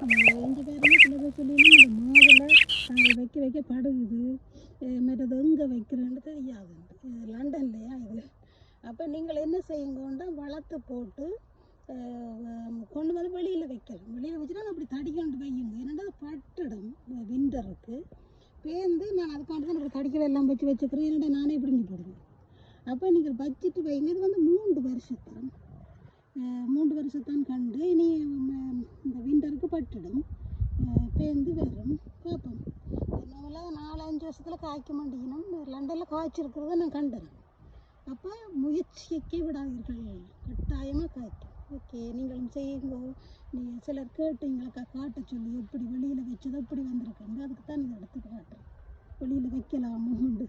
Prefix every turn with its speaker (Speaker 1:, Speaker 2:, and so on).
Speaker 1: சொல்லியும் இந்த மாதுளை நாங்கள் வைக்க வைக்க படுகுது மற்றது எங்கே வைக்கிறேன்னு தெரியாது இது லண்டன்லையா இது அப்போ நீங்கள் என்ன செய்யுங்கன்னா வளர்த்து போட்டு கொண்டு வந்து வெளியில் வைக்கலாம் வெளியில் வச்சுட்டா அப்படி தடி கொண்டு வையுங்க ஏன்னா அது பட்டிடம் விண்டருக்கு பேர்ந்து நான் அதுக்காண்டி தான் இப்படி தடிக்கலை எல்லாம் வச்சு வச்சுக்கிறேன் என்னடா நானே பிடுங்கி போடுவேன் அப்போ நீங்கள் வச்சுட்டு வைங்க இது வந்து மூன்று வருஷத்தான் மூன்று வருஷத்தான் கண்டு இனி விண்டருக்கு பட்டுடும் அஹ் வரும்? பார்ப்போம் என்னவெல்லாம் நாலஞ்சு வருஷத்தில் காய்க்க மாட்டேங்கணும் லண்டனில் காய்ச்சிருக்கிறத நான் கண்டுறேன். அப்போ முயற்சிக்கே விடாதீர்கள். கட்டாயமாக காய்க்கும். ஓகே நீங்களும் செய்யுங்க. நீங்கள் சிலர் கேட்டீங்களா காட்ட சொல்லி எப்படி வெளியில் வச்சது எப்படி வந்திருக்குன்னு அதுக்கு தான் நீங்கள் எடுத்து காட்டுறேன். வெளியில் வைக்கலாமோ உண்டு